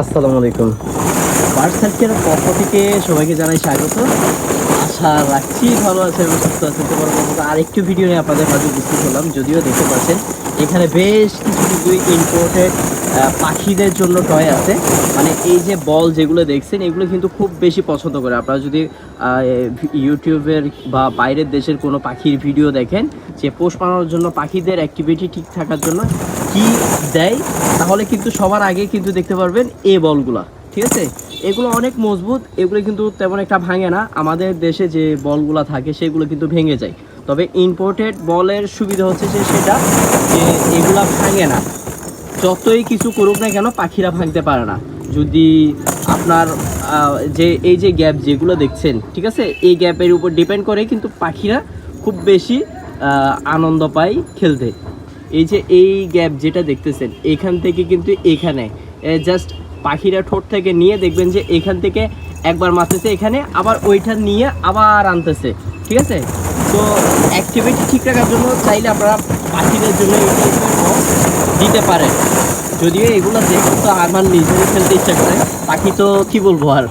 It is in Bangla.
আসসালামু আলাইকুম। বার্ড সার্কের পক্ষ থেকে সবাইকে জানাই স্বাগত। আশা রাখছি ভালো আছে এবং সুস্থ আছেন। তোমার মতো আরেকটু ভিডিও নিয়ে আপনাদের মাঝে উপস্থিত হলাম। যদিও দেখতে পাচ্ছেন, এখানে বেশ কিছু কিন্তু ইম্পোর্টেড পাখিদের জন্য টয় আছে। মানে এই যে বল যেগুলো দেখছেন, এগুলো কিন্তু খুব বেশি পছন্দ করে। আপনারা যদি ইউটিউবের বা বাইরের দেশের কোনো পাখির ভিডিও দেখেন, যে পোষ মানানোর জন্য পাখিদের অ্যাক্টিভিটি ঠিক থাকার জন্য কি দেয়, তাহলে কিন্তু সবার আগে কিন্তু দেখতে পারবেন এ বলগুলা ঠিক আছে? এগুলো অনেক মজবুত, এগুলো কিন্তু তেমন একটা ভাঙে না। আমাদের দেশে যে বলগুলা থাকে, সেগুলো কিন্তু ভেঙে যায়। তবে ইম্পোর্টেড বলের সুবিধা হচ্ছে যে সেটা, যে এগুলা ভাঙে না। যতই কিছু করুক না কেন, পাখিরা ভাঙতে পারে না। যদি আপনার যে, এই যে গ্যাপ যেগুলো দেখছেন, ঠিক আছে? এই গ্যাপের উপর ডিপেন্ড করে কিন্তু পাখিরা খুব বেশি আনন্দ পায় খেলতে। এই যে এই গ্যাপ যেটা দেখতেছেন, এখান থেকে কিন্তু এখানে জাস্ট পাখিরা ঠোঁট থেকে নিয়ে দেখবেন যে এখান থেকে একবার মারতেছে, এখানে আবার ওইটা নিয়ে আবার আনতেছে, ঠিক আছে? তো অ্যাক্টিভিটি ঠিক রাখার জন্য চাইলে আপনারা পাখিদের জন্য দিতে পারে। যদিও এগুলো দেখুন তো আমার নিজেরই খেলতে ইচ্ছা করে। পাখি তো কী বলব আর?